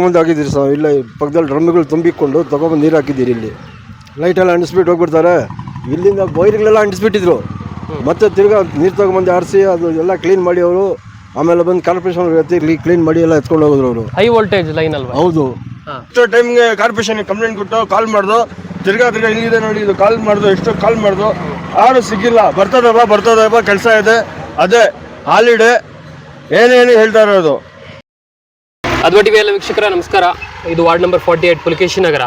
ತೊಗೊಂಬಂದು ಹಾಕಿದ್ದೀರಿ ಸರ್ ಇಲ್ಲ ಪಕ್ಕದಲ್ಲಿ ಡ್ರಮ್ಗಳು ತುಂಬಿಕೊಂಡು ತೊಗೊಂಬಂದು ನೀರು ಹಾಕಿದ್ದೀರಿ ಇಲ್ಲಿ. ಲೈಟೆಲ್ಲ ಅಂಟಿಸ್ಬಿಟ್ಟು ಹೋಗ್ಬಿಡ್ತಾರೆ. ಇಲ್ಲಿಂದ ಬೈರ್ಗಳೆಲ್ಲ ಅಂಟಿಸ್ಬಿಟ್ಟಿದ್ರು. ಮತ್ತೆ ತಿರ್ಗಾ ನೀರು ತೊಗೊಂಬಂದು ಆರಿಸಿ ಅದು ಎಲ್ಲ ಕ್ಲೀನ್ ಮಾಡಿ ಅವರು. ಆಮೇಲೆ ಬಂದು ಕಾರ್ಪೊರೇಷನ್ ಎತ್ತಿ ಕ್ಲೀನ್ ಮಾಡಿ ಎಲ್ಲ ಎತ್ಕೊಂಡು ಹೋಗೋದ್ರು ಅವರು. ಹೈ ವೋಲ್ಟೇಜ್ ಲೈನ್ ಅಲ್ವಾ? ಹೌದು. ಎಷ್ಟೋ ಟೈಮ್ಗೆ ಕಾರ್ಪೊರೇಷನ್ಗೆ ಕಂಪ್ಲೇಂಟ್ ಕೊಟ್ಟು ಕಾಲ್ ಮಾಡ್ದು. ತಿರ್ಗಾ ತಿರ್ಗಾ ಇಲ್ಲಿದೆ ನೋಡಿ ಇದು ಕಾಲ್ ಮಾಡ್ದು ಎಷ್ಟೋ ಕಾಲ್ ಮಾಡ್ದು. ಯಾರು ಸಿಕ್ಕಿಲ್ಲ. ಬರ್ತದಪ್ಪ ಬರ್ತದಪ್ಪ ಕೆಲಸ ಇದೆ. ಅದೇ ಹಾಲಿಡೇ ಏನೇನು ಹೇಳ್ತಾ ಇರೋದು? ಅದ್ವ ಟಿವಿ ಎಲ್ಲ ವೀಕ್ಷಕರ, ನಮಸ್ಕಾರ. ಇದು ward number forty eight Pulikeshi Nagar.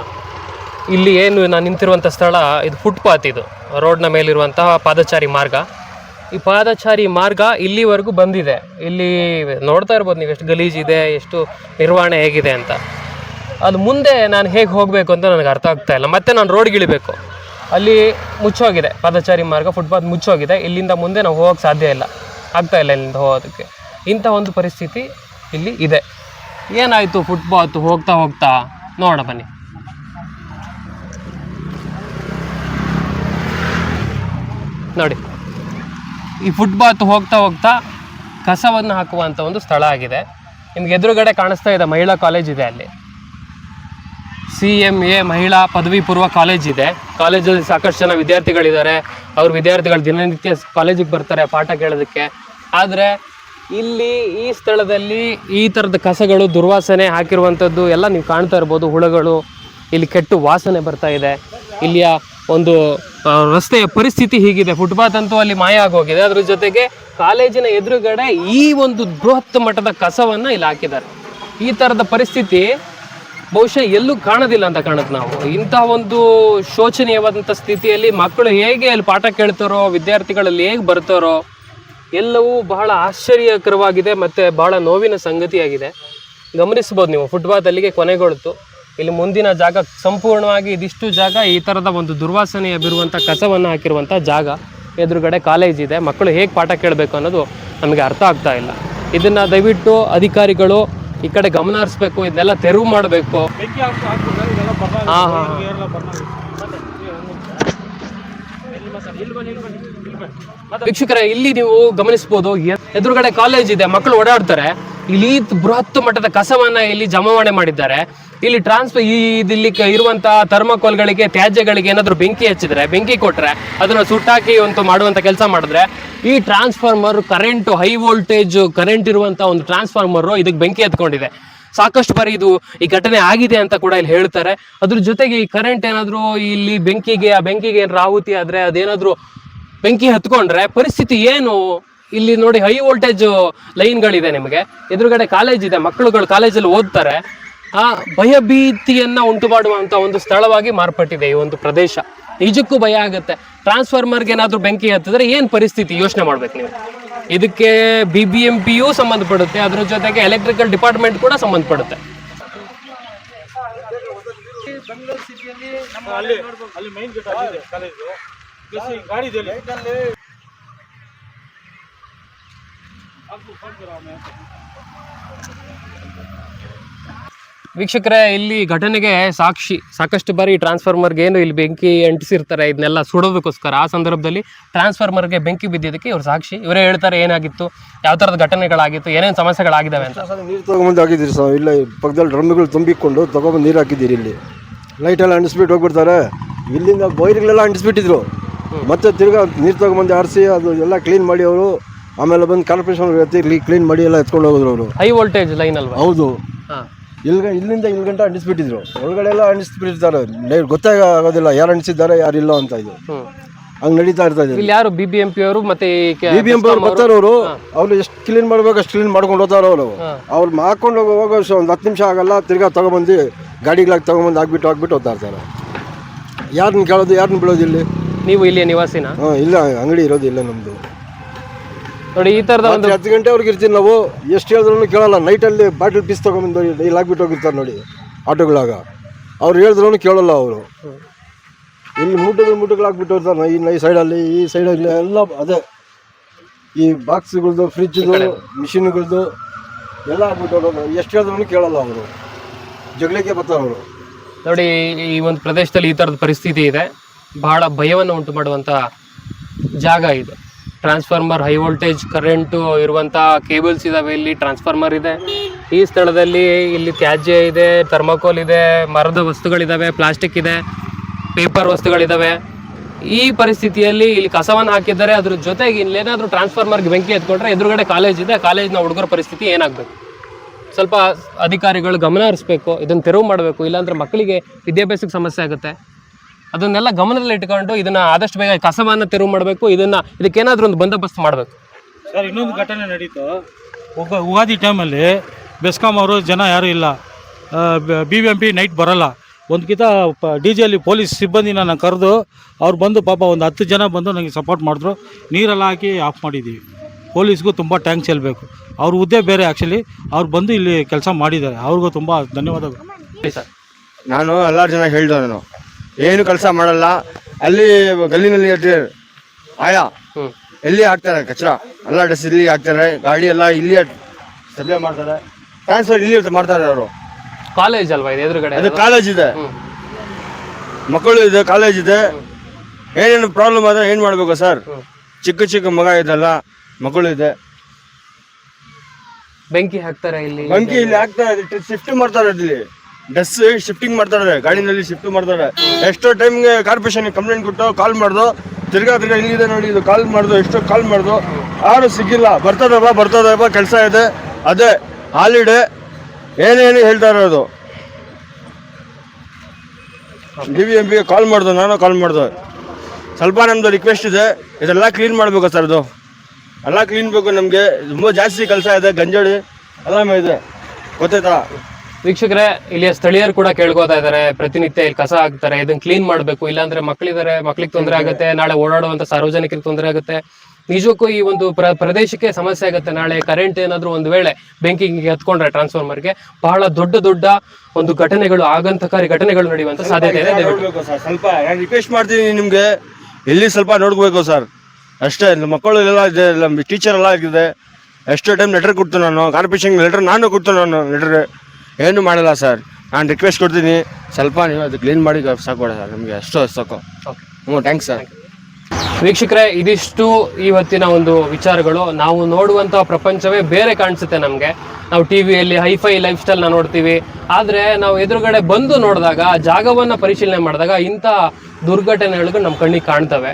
ಇಲ್ಲಿ ಏನು ನಾನು ನಿಂತಿರುವಂಥ ಸ್ಥಳ, ಇದು ಫುಟ್ಪಾತ್ ಇದು. ರೋಡ್ನ ಮೇಲಿರುವಂತಹ ಪಾದಚಾರಿ ಮಾರ್ಗ. ಈ ಪಾದಚಾರಿ ಮಾರ್ಗ ಇಲ್ಲಿವರೆಗೂ ಬಂದಿದೆ. ಇಲ್ಲಿ ನೋಡ್ತಾ ಇರ್ಬೋದು ನೀವು ಎಷ್ಟು ಗಲೀಜಿದೆ ಎಷ್ಟು ನಿರ್ವಹಣೆ ಹೇಗಿದೆ ಅಂತ. ಅದು ಮುಂದೆ ನಾನು ಹೇಗೆ ಹೋಗಬೇಕು ಅಂತ ನನಗೆ ಅರ್ಥ ಆಗ್ತಾ ಇಲ್ಲ. ಮತ್ತೆ ನಾನು ರೋಡ್ಗೆ ಇಳಿಬೇಕು ಅಲ್ಲಿ ಮುಚ್ಚೋಗಿದೆ, ಪಾದಚಾರಿ ಮಾರ್ಗ ಫುಟ್ಪಾತ್ ಮುಚ್ಚೋಗಿದೆ. ಇಲ್ಲಿಂದ ಮುಂದೆ ನಾವು ಹೋಗೋಕ್ಕೆ ಸಾಧ್ಯ ಇಲ್ಲ. ಆಗ್ತಾ ಇಲ್ಲ ಇಲ್ಲಿಂದ ಹೋಗೋದಕ್ಕೆ. ಇಂಥ ಒಂದು ಪರಿಸ್ಥಿತಿ ಇಲ್ಲಿ ಇದೆ. ಏನಾಯಿತು ಫುಟ್ಪಾತ್ ಹೋಗ್ತಾ ಹೋಗ್ತಾ? ನೋಡ ಬನ್ನಿ. ನೋಡಿ. ಈ ಫುಟ್ಪಾತ್ ಹೋಗ್ತಾ ಹೋಗ್ತಾ ಕಸವನ್ನು ಹಾಕುವಂಥ ಒಂದು ಸ್ಥಳ ಆಗಿದೆ. ನಿಮ್ಗೆ ಎದುರುಗಡೆ ಕಾಣಿಸ್ತಾ ಇದೆ ಮಹಿಳಾ ಕಾಲೇಜ್ ಇದೆ ಅಲ್ಲಿ. ಸಿ ಎಂ ಎ ಮಹಿಳಾ ಪದವಿ ಪೂರ್ವ ಕಾಲೇಜ್ ಇದೆ. ಕಾಲೇಜಲ್ಲಿ ಸಾಕಷ್ಟು ಜನ ವಿದ್ಯಾರ್ಥಿಗಳಿದ್ದಾರೆ. ಅವ್ರ ವಿದ್ಯಾರ್ಥಿಗಳು ದಿನನಿತ್ಯ ಕಾಲೇಜಿಗೆ ಬರ್ತಾರೆ ಪಾಠ ಕೇಳೋದಕ್ಕೆ. ಆದರೆ ಇಲ್ಲಿ ಈ ಸ್ಥಳದಲ್ಲಿ ಈ ಥರದ ಕಸಗಳು ದುರ್ವಾಸನೆ ಹಾಕಿರುವಂಥದ್ದು ಎಲ್ಲ ನೀವು ಕಾಣ್ತಾ ಇರ್ಬೋದು. ಹುಳಗಳು, ಇಲ್ಲಿ ಕೆಟ್ಟು ವಾಸನೆ ಬರ್ತಾ ಇದೆ. ಇಲ್ಲಿಯ ಒಂದು ರಸ್ತೆಯ ಪರಿಸ್ಥಿತಿ ಹೀಗಿದೆ. ಫುಟ್ಪಾತ್ ಅಂತೂ ಅಲ್ಲಿ ಮಾಯ ಆಗೋಗಿದೆ. ಅದ್ರ ಜೊತೆಗೆ ಕಾಲೇಜಿನ ಎದುರುಗಡೆ ಈ ಒಂದು ಬೃಹತ್ ಮಟ್ಟದ ಕಸವನ್ನು ಇಲ್ಲಿ ಹಾಕಿದ್ದಾರೆ. ಈ ಥರದ ಪರಿಸ್ಥಿತಿ ಬಹುಶಃ ಎಲ್ಲೂ ಕಾಣೋದಿಲ್ಲ ಅಂತ ಕಾಣುತ್ತೆ ನಾವು. ಇಂತಹ ಒಂದು ಶೋಚನೀಯವಾದಂಥ ಸ್ಥಿತಿಯಲ್ಲಿ ಮಕ್ಕಳು ಹೇಗೆ ಅಲ್ಲಿ ಪಾಠ ಕೇಳ್ತಾರೋ ವಿದ್ಯಾರ್ಥಿಗಳಲ್ಲಿ ಹೇಗೆ ಬರ್ತಾರೋ ಎಲ್ಲವೂ ಬಹಳ ಆಶ್ಚರ್ಯಕರವಾಗಿದೆ ಮತ್ತು ಬಹಳ ನೋವಿನ ಸಂಗತಿಯಾಗಿದೆ. ಗಮನಿಸ್ಬೋದು ನೀವು ಫುಟ್ಪಾತ್ ಅಲ್ಲಿಗೆ ಕೊನೆಗೊಳ್ತು. ಇಲ್ಲಿ ಮುಂದಿನ ಜಾಗ ಸಂಪೂರ್ಣವಾಗಿ ಇದಿಷ್ಟು ಜಾಗ, ಈ ಥರದ ಒಂದು ದುರ್ವಾಸನೆಯ ಬಿರುವಂಥ ಕಸವನ್ನು ಹಾಕಿರುವಂಥ ಜಾಗ. ಎದುರುಗಡೆ ಕಾಲೇಜ್ ಇದೆ. ಮಕ್ಕಳು ಹೇಗೆ ಪಾಠ ಕೇಳಬೇಕು ಅನ್ನೋದು ನಮಗೆ ಅರ್ಥ ಆಗ್ತಾ ಇಲ್ಲ. ಇದನ್ನು ದಯವಿಟ್ಟು ಅಧಿಕಾರಿಗಳು ಈ ಕಡೆ ಗಮನ ಹರಿಸ್ಬೇಕು ಇದನ್ನೆಲ್ಲ ತೆರವು ಮಾಡಬೇಕು. ಹಾಂ ಹಾಂ. ವೀಕ್ಷಕರೇ, ಇಲ್ಲಿ ನೀವು ಗಮನಿಸಬಹುದು ಎದುರುಗಡೆ ಕಾಲೇಜ್ ಇದೆ ಮಕ್ಕಳು ಓಡಾಡ್ತಾರೆ. ಇಲ್ಲಿ ಬೃಹತ್ ಮಟ್ಟದ ಕಸವನ್ನ ಇಲ್ಲಿ ಜಮಾವಣೆ ಮಾಡಿದ್ದಾರೆ. ಇಲ್ಲಿ ಟ್ರಾನ್ಸ್ಫರ್ ಇಲ್ಲಿ ಇರುವಂತಹ ಥರ್ಮಕೋಲ್ಗಳಿಗೆ ತ್ಯಾಜ್ಯಗಳಿಗೆ ಏನಾದ್ರು ಬೆಂಕಿ ಹಚ್ಚಿದ್ರೆ, ಬೆಂಕಿ ಕೊಟ್ರೆ, ಅದನ್ನ ಸುಟ್ಟಾಕಿ ಒಂದು ಮಾಡುವಂತ ಕೆಲಸ ಮಾಡಿದ್ರೆ, ಈ transformer current high voltage current ಇರುವಂತ ಒಂದು ಟ್ರಾನ್ಸ್ಫಾರ್ಮರ್ ಇದಕ್ಕೆ ಬೆಂಕಿ ಹತ್ಕೊಂಡಿದೆ. ಸಾಕಷ್ಟು ಬಾರಿ ಇದು ಈ ಘಟನೆ ಆಗಿದೆ ಅಂತ ಕೂಡ ಇಲ್ಲಿ ಹೇಳ್ತಾರೆ. ಅದ್ರ ಜೊತೆಗೆ ಈ ಕರೆಂಟ್ ಏನಾದ್ರು ಇಲ್ಲಿ ಬೆಂಕಿಗೆ, ಆ ಬೆಂಕಿಗೆ ಏನಾದ್ರು ಆಹುತಿ ಆದ್ರೆ ಅದೇನಾದ್ರು ಬೆಂಕಿ ಹತ್ಕೊಂಡ್ರೆ ಪರಿಸ್ಥಿತಿ ಏನು? ಇಲ್ಲಿ ನೋಡಿ ಹೈ ವೋಲ್ಟೇಜ್ ಲೈನ್ಗಳಿದೆ ನಿಮಗೆ. ಎದುರುಗಡೆ ಕಾಲೇಜ್ ಇದೆ, ಮಕ್ಕಳುಗಳು ಕಾಲೇಜಲ್ಲಿ ಓದ್ತಾರೆ. ಆ ಭಯಭೀತಿಯನ್ನ ಉಂಟು ಮಾಡುವಂತ ಒಂದು ಸ್ಥಳವಾಗಿ ಮಾರ್ಪಟ್ಟಿದೆ ಈ ಒಂದು ಪ್ರದೇಶ. ನಿಜಕ್ಕೂ ಭಯ ಆಗುತ್ತೆ. ಟ್ರಾನ್ಸ್ಫಾರ್ಮರ್ಗೆ ಏನಾದರೂ ಬೆಂಕಿ ಹತ್ತಿದ್ರೆ ಏನು ಪರಿಸ್ಥಿತಿ? ಯೋಚನೆ ಮಾಡ್ಬೇಕು ನೀವು. ಇದಕ್ಕೆ ಬಿ ಬಿ ಎಂ ಸಂಬಂಧಪಡುತ್ತೆ. ಅದ್ರ ಜೊತೆಗೆ ಎಲೆಕ್ಟ್ರಿಕಲ್ ಡಿಪಾರ್ಟ್ಮೆಂಟ್ ಕೂಡ ಸಂಬಂಧಪಡುತ್ತೆ. ಅಲ್ಲಿ ಅಲ್ಲಿ ಗಾಡಿ ವೀಕ್ಷಕರೇ ಇಲ್ಲಿ ಘಟನೆಗೆ ಸಾಕ್ಷಿ ಸಾಕಷ್ಟು ಬಾರಿ ಟ್ರಾನ್ಸ್ಫಾರ್ಮರ್ಗೆ ಏನು ಇಲ್ಲಿ ಬೆಂಕಿ ಅಂಟಿಸಿರ್ತಾರೆ ಇದನ್ನೆಲ್ಲ ಸುಡೋದಕ್ಕೋಸ್ಕರ. ಆ ಸಂದರ್ಭದಲ್ಲಿ ಟ್ರಾನ್ಸ್ಫಾರ್ಮರ್ಗೆ ಬೆಂಕಿ ಬಿದ್ದಿದ್ದಕ್ಕೆ ಇವರು ಸಾಕ್ಷಿ. ಇವರೇ ಹೇಳ್ತಾರೆ ಏನಾಗಿತ್ತು ಯಾವ ಥರದ ಘಟನೆಗಳಾಗಿತ್ತು ಏನೇನು ಸಮಸ್ಯೆಗಳಾಗಿದ್ದಾವೆ ಅಂತ. ನೀರು ತೊಗೊಂಬಂದು ಹಾಕಿದ್ದೀರಿ ಸರ್. ಇಲ್ಲ ಪಕ್ಕದಲ್ಲಿ ಡ್ರಮ್ಗಳು ತುಂಬಿಕೊಂಡು ತಗೊಂಬಂದು ನೀರು ಹಾಕಿದ್ದೀರಿ ಇಲ್ಲಿ. ಲೈಟೆಲ್ಲ ಅಂಟಿಸ್ಬಿಟ್ಟು ಹೋಗ್ಬಿಡ್ತಾರೆ. ಇಲ್ಲಿಂದ ಬೈರ್ಗಳೆಲ್ಲ ಅಂಟಿಸ್ಬಿಟ್ಟಿದ್ರು. ಮತ್ತೆ ತಿರ್ಗಾ ನೀರು ತಗೊಂಬಂದು ಆರಿಸಿ ಅದು ಎಲ್ಲ ಕ್ಲೀನ್ ಮಾಡಿ ಅವರು. ಆಮೇಲೆ ಬಂದು ಕಾರ್ಪೊರೇಷನ್ ಎತ್ತಿ ಕ್ಲೀನ್ ಮಾಡಿ ಎಲ್ಲ ಎತ್ಕೊಂಡು ಹೋಗಿದ್ರು ಅವರು. ಹೈ ವೋಲ್ಟೇಜ್ ಲೈನ್ ಅಲ್ವಾ? ಹೌದು. ಇಲ್ಗ ಇಲ್ಲಿಂದ ಇಲ್ಲಿ ಗಂಟ ಅಂಟಿಸ್ಬಿಟ್ಟಿದ್ರು. ಒಳಗಡೆ ಎಲ್ಲ ಅಂಟಿಸ್ಬಿಟ್ಟಿರ್ತಾರೆ. ನೈಟ್ ಗೊತ್ತೇ ಆಗೋದಿಲ್ಲ ಯಾರು ಅಂಟಿಸಿದ್ದಾರೆ ಇಲ್ಲ ಅಂತ ಇದು. ಹಂಗ್ ನಡೀತಾ ಇರ್ತಾ ಇದೆ. ಇಲ್ಲಿ ಯಾರು ಬಿ ಬಿ ಎಂ ಪಿ ಅವರು ಮತ್ತೆ ಬಿ ಬಿ ಎಂ ಪಿ ಅವ್ರು ಬರ್ತಾರೆ ಅವರು? ಅವ್ರು. ಎಷ್ಟು ಕ್ಲೀನ್ ಮಾಡ್ಬೇಕು ಅಷ್ಟು ಕ್ಲೀನ್ ಮಾಡ್ಕೊಂಡು ಹೋಗ್ತಾರೆ ಅವರು. ಅವ್ರು ಹಾಕೊಂಡು ಹೋಗೋ ಒಂದು ಹತ್ತು ನಿಮಿಷ ಆಗಲ್ಲ ತಿರ್ಗಾ ತೊಗೊಂಬಂದು ಗಾಡಿಗಳಾಗಿ ತೊಗೊಂಬಂದು ಹಾಕ್ಬಿಟ್ಟು ಹಾಕ್ಬಿಟ್ಟು ಹೋಗ್ತಾ ಇರ್ತಾರೆ. ಯಾರನ್ನ ಕೇಳೋದು ಯಾರನ್ನ ಬಿಡೋದು ಇಲ್ಲಿ? ನೀವು ಇಲ್ಲಿ ನಿವಾಸಿನ? ಹಾಂ ಇಲ್ಲ ಅಂಗಡಿ ಇರೋದು ಇಲ್ಲ ನಮ್ಮದು ನೋಡಿ ಈ ಥರದ ಒಂದು ಹತ್ತು ಗಂಟೆವರೆಗೆ ಇರ್ತೀವಿ ನಾವು. ಎಷ್ಟು ಹೇಳಿದ್ರು ಕೇಳಲ್ಲ. ನೈಟಲ್ಲಿ ಬಾಟಲ್ ಪೀಸ್ ತೊಗೊಂಬಂದು ಇಲ್ಲಿ ಹಾಕ್ಬಿಟ್ಟು ಹೋಗಿರ್ತಾರೆ ನೋಡಿ ಆಟೋಗಳಾಗ. ಅವ್ರು ಹೇಳಿದ್ರು ಕೇಳಲ್ಲ ಅವರು. ಇಲ್ಲಿ ಮೂಟಗಳು ಮೂಟಗಳು ಹಾಕ್ಬಿಟ್ಟು ಹೋಗ್ತಾರೆ. ಈ ನೈ ಸೈಡಲ್ಲಿ ಈ ಸೈಡಲ್ಲಿ ಎಲ್ಲ ಅದೇ. ಈ ಬಾಕ್ಸ್ಗಳದ್ದು ಫ್ರಿಜ್ದು ಮಿಷಿನ್ಗಳದ್ದು ಎಲ್ಲ ಹಾಕ್ಬಿಟ್ಟು ಹೋಗೋದು ಎಷ್ಟು ಹೇಳಿದ್ರು ಕೇಳಲ್ಲ ಅವರು. ಜಗಳಕ್ಕೆ ಬರ್ತಾರೆ ಅವರು. ನೋಡಿ ಈ ಒಂದು ಪ್ರದೇಶದಲ್ಲಿ ಈ ಥರದ ಪರಿಸ್ಥಿತಿ ಇದೆ. ಬಹಳ ಭಯವನ್ನು ಉಂಟು ಮಾಡುವಂಥ ಜಾಗ ಇದು. ಟ್ರಾನ್ಸ್ಫಾರ್ಮರ್ ಹೈ ವೋಲ್ಟೇಜ್ ಕರೆಂಟು ಇರುವಂಥ ಕೇಬಲ್ಸ್ ಇದಾವೆ. ಇಲ್ಲಿ ಟ್ರಾನ್ಸ್ಫಾರ್ಮರ್ ಇದೆ. ಈ ಸ್ಥಳದಲ್ಲಿ ಇಲ್ಲಿ ತ್ಯಾಜ್ಯ ಇದೆ ಥರ್ಮಕೋಲ್ ಇದೆ, ಮರದ ವಸ್ತುಗಳಿದಾವೆ ಪ್ಲಾಸ್ಟಿಕ್ ಇದೆ ಪೇಪರ್ ವಸ್ತುಗಳಿದಾವೆ. ಈ ಪರಿಸ್ಥಿತಿಯಲ್ಲಿ ಇಲ್ಲಿ ಕಸವನ್ನು ಹಾಕಿದ್ದಾರೆ. ಅದ್ರ ಜೊತೆಗೆ ಇಲ್ಲೇನಾದ್ರೂ ಟ್ರಾನ್ಸ್ಫಾರ್ಮರ್ಗೆ ಬೆಂಕಿ ಎತ್ಕೊಂಡ್ರೆ ಎದುರುಗಡೆ ಕಾಲೇಜ್ ಇದೆ. ಕಾಲೇಜ್ನ ಹುಡುಗರ ಪರಿಸ್ಥಿತಿ ಏನಾಗಬೇಕು? ಸ್ವಲ್ಪ ಅಧಿಕಾರಿಗಳು ಗಮನ ಹರಿಸ್ಬೇಕು, ಇದನ್ನು ತೆರವು ಮಾಡಬೇಕು. ಇಲ್ಲಾಂದ್ರೆ ಮಕ್ಕಳಿಗೆ ವಿದ್ಯಾಭ್ಯಾಸಕ್ಕೆ ಸಮಸ್ಯೆ ಆಗುತ್ತೆ. ಅದನ್ನೆಲ್ಲ ಗಮನದಲ್ಲಿ ಇಟ್ಕೊಂಡು ಇದನ್ನ ಆದಷ್ಟು ಬೇಗ ಕಸವನ್ನ ತೆರವು ಮಾಡಬೇಕು ಇದನ್ನ ಇದಕ್ಕೇನಾದ್ರೂ ಒಂದು ಬಂದೋಬಸ್ತ್ ಮಾಡಬೇಕು. ಸರ್ ಇನ್ನೊಂದು ಘಟನೆ ನಡೀತು. ಒಬ್ಬ ಉಗಾದಿ ಟೈಮಲ್ಲಿ ಬೆಸ್ಕಾಂ ಅವರು ಜನ ಯಾರೂ ಇಲ್ಲ. B B M P night ಬರಲ್ಲ. ಒಂದು ಕಿತ ಡಿ ಜಿಯಲ್ಲಿ ಪೊಲೀಸ್ ಸಿಬ್ಬಂದಿನ ನಾನು ಕರೆದು ಅವ್ರು ಬಂದು ಪಾಪ ಒಂದು ಹತ್ತು ಜನ ಬಂದು ನನಗೆ ಸಪೋರ್ಟ್ ಮಾಡಿದ್ರು. ನೀರೆಲ್ಲ ಹಾಕಿ ಆಫ್ ಮಾಡಿದ್ದೀವಿ ಪೊಲೀಸ್ಗೂ ತುಂಬ ಟ್ಯಾಂಕ್ಸ್ ಚೆಲ್ಲಬೇಕು ಅವ್ರ ಹುದ್ದೆ ಬೇರೆ ಆ್ಯಕ್ಚುಲಿ ಅವ್ರು ಬಂದು ಇಲ್ಲಿ ಕೆಲಸ ಮಾಡಿದ್ದಾರೆ. ಅವ್ರಿಗೂ ತುಂಬ ಧನ್ಯವಾದಗಳು. ಸರ್ ನಾನು ಎಲ್ಲಾರು ಜನ ಹೇಳಿದೆ ನಾನು. ಏನು ಕೆಲಸ ಮಾಡಲ್ಲ. ಅಲ್ಲಿ ಗಲ್ಲಿನಲ್ಲಿ ಇರ್ತೀವಿ. ಆಯಾ. ಎಲ್ಲಿ ಹಾಕ್ತಾರೆ? ಕಚರ ಎಲ್ಲ ಡ್ರೆಸ್ ಇಲ್ಲಿ ಹಾಕ್ತಾರೆ. ಗಾಡಿ ಎಲ್ಲ ಇಲ್ಲಿ ಸಪ್ಲೈ ಮಾಡ್ತಾರೆ. ಟ್ರಾನ್ಸ್ಫರ್ ಇಲ್ಲಿ ಮಾಡ್ತಾರೆ ಅವರು. ಕಾಲೇಜ್ ಅಲ್ವಾ ಇದು ಎದುರುಗಡೆ? ಅದು ಕಾಲೇಜ್ ಇದೆ. ಮಕ್ಕಳು ಇದೆ ಕಾಲೇಜ್ ಇದೆ. ಏನೇನು ಪ್ರಾಬ್ಲಮ್ ಆದ್ರೆ ಏನು ಮಾಡಬೇಕು ಸರ್? ಚಿಕ್ಕ ಚಿಕ್ಕ ಮಗ ಇದೆಲ್ಲ ಮಕ್ಕಳು ಇದೆ. ಬೆಂಕಿ ಹಾಕ್ತಾರೆ ಇಲ್ಲಿ. ಬೆಂಕಿ ಇಲ್ಲಿ ಹಾಕ್ತಾರೆ. ಶಿಫ್ಟ್ ಮಾಡ್ತಾರೆ ಇಲ್ಲಿ. ಡ್ರೆಸ್ ಶಿಫ್ಟಿಂಗ್ ಮಾಡ್ತಾರೆ ಗಾಡಿನಲ್ಲಿ ಶಿಫ್ಟ್ ಮಾಡ್ತಾರೆ ಎಷ್ಟೋ ಟೈಮ್ಗೆ ಕಾರ್ಪೊರೇಷನ್ ಕಂಪ್ಲೇಂಟ್ ಕೊಟ್ಟು ಕಾಲ್ ಮಾಡ್ದು, ತಿರ್ಗಾ ತಿರ್ಗಾ ಇಲ್ಲಿದೆ ನೋಡಿ, ಇದು ಕಾಲ್ ಮಾಡ್ದು, ಎಷ್ಟೋ ಕಾಲ್ ಮಾಡ್ದು. ಯಾರು ಸಿಗಿಲ್ಲ ಬರ್ತದಪ್ಪ ಬರ್ತದಪ್ಪ, ಕೆಲಸ ಇದೆ. ಅದೇ ಹಾಲಿಡೇ ಏನೇನು ಹೇಳ್ತಾ ಇರೋದು? ಡಿ ವಿ ಎಂ ಪಿಗೆ ಕಾಲ್ ಮಾಡ್ದು, ನಾನು ಕಾಲ್ ಮಾಡ್ದು. ಸ್ವಲ್ಪ ನಮ್ಮದು ರಿಕ್ವೆಸ್ಟ್ ಇದೆ, ಇದೆಲ್ಲ ಕ್ಲೀನ್ ಮಾಡಬೇಕು ಸರ್ ಅದು ಎಲ್ಲ ಕ್ಲೀನ್ ಬೇಕು ನಮಗೆ, ತುಂಬ ಜಾಸ್ತಿ ಕೆಲಸ ಇದೆ ಗಂಜಾಡಿ ಎಲ್ಲ ಇದೆ. ಗೊತ್ತಾಯ್ತಾ? ವೀಕ್ಷಕರೇ ಇಲ್ಲಿ ಸ್ಥಳೀಯರು ಕೂಡ ಕೇಳ್ಕೊತಾ ಇದ್ದಾರೆ. ಪ್ರತಿನಿತ್ಯ ಇಲ್ಲಿ ಕಸ ಹಾಕ್ತಾರೆ ಇದನ್ನ ಕ್ಲೀನ್ ಮಾಡಬೇಕು. ಇಲ್ಲಾಂದ್ರೆ ಮಕ್ಕಳಿದ್ದಾರೆ ಮಕ್ಕಳಿಗೆ ತೊಂದರೆ ಆಗುತ್ತೆ ನಾಳೆ ಓಡಾಡುವಂತ ಸಾರ್ವಜನಿಕರಿಗೆ ತೊಂದರೆ ಆಗುತ್ತೆ. ನಿಜಕ್ಕೂ ಈ ಒಂದು ಪ್ರ ಪ್ರದೇಶಕ್ಕೆ ಸಮಸ್ಯೆ ಆಗುತ್ತೆ. ನಾಳೆ ಕರೆಂಟ್ ಏನಾದ್ರೂ ಒಂದು ವೇಳೆ ಬೆಂಕಿ ಹತ್ಕೊಂಡ್ರೆ ಟ್ರಾನ್ಸ್ಫಾರ್ಮರ್ಗೆ ಬಹಳ ದೊಡ್ಡ ದೊಡ್ಡ ಒಂದು ಘಟನೆಗಳು ಆಗಂತಕಾರಿ ಘಟನೆಗಳು ನಡೆಯುವಂತ ಸಾಧ್ಯತೆ ಇದೆ ದಯವಿಟ್ಟು. ನೋಡ್ಬೇಕು ಸ್ವಲ್ಪ ನಾನು ರಿಕ್ವೆಸ್ಟ್ ಮಾಡ್ತೀನಿ ನಿಮ್ಗೆ? ಇಲ್ಲಿ ಸ್ವಲ್ಪ ನೋಡ್ಕೋಬೇಕು ಸರ್? ಅಷ್ಟೇ ನಮ್ಮ ಮಕ್ಕಳು ಎಲ್ಲ ಇದೆ ನಮ್ಮ ಟೀಚರ್ ಎಲ್ಲ ಆಗಿದೆ. ಎಷ್ಟೋ ಟೈಮ್ ಲೆಟರ್ ಕೊಡ್ತೀನಿ ನಾನು ಕಾರ್ಪೊರೇಷನ್ ಲೆಟರ್ ನಾನು ಕೊಡ್ತೀನಿ ನಾನು ಲೆಟರ್ ಏನು ಮಾಡಲ್ಲ ಸರ್. ನಾನು ರಿಕ್ವೆಸ್ಟ್ ಕೊಡ್ತೀನಿ. ಸ್ವಲ್ಪ ನೀವು ಅದು ಕ್ಲೀನ್ ಮಾಡಿ ಸಾಕೋಡ ಸರ್. ನಮಗೆ ಅಷ್ಟು ಸಾಕು. ಹ್ಞೂ ಥ್ಯಾಂಕ್ಸ್ ಸರ್ ವೀಕ್ಷಕರೇ ಇದಿಷ್ಟು ಇವತ್ತಿನ ಒಂದು ವಿಚಾರಗಳು. ನಾವು ನೋಡುವಂತಹ ಪ್ರಪಂಚವೇ ಬೇರೆ ಕಾಣಿಸುತ್ತೆ ನಮಗೆ. ನಾವು ಟಿವಿಯಲ್ಲಿ ಹೈಫೈ ಲೈಫ್ ಸ್ಟೈಲ್ನ ನೋಡ್ತೀವಿ. ಆದರೆ ನಾವು ಎದುರುಗಡೆ ಬಂದು ನೋಡಿದಾಗ ಜಾಗವನ್ನು ಪರಿಶೀಲನೆ ಮಾಡಿದಾಗ ಇಂಥ ದುರ್ಘಟನೆಗಳಿಗೂ ನಮ್ಮ ಕಣ್ಣಿಗೆ ಕಾಣ್ತವೆ.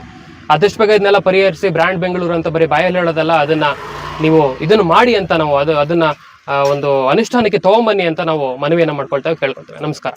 ಅದಷ್ಟು ಬೇಗ ಇದನ್ನೆಲ್ಲ ಪರಿಹರಿಸಿ ಬ್ರ್ಯಾಂಡ್ ಬೆಂಗಳೂರು ಅಂತ ಬರೀ ಬಾಯಲ್ಲಿ ಹೇಳೋದಲ್ಲ ಅದನ್ನ ನೀವು ಇದನ್ನು ಮಾಡಿ ಅಂತ ನಾವು ಅದು ಅದನ್ನ ಒಂದು ಅನುಷ್ಠಾನಕ್ಕೆ ತಗೊಂಬನ್ನಿ ಅಂತ ನಾವು ಮನವಿಯನ್ನು ಮಾಡ್ಕೊಳ್ತೇವೆ ಕೇಳ್ಕೊಳ್ತೇವೆ. ನಮಸ್ಕಾರ.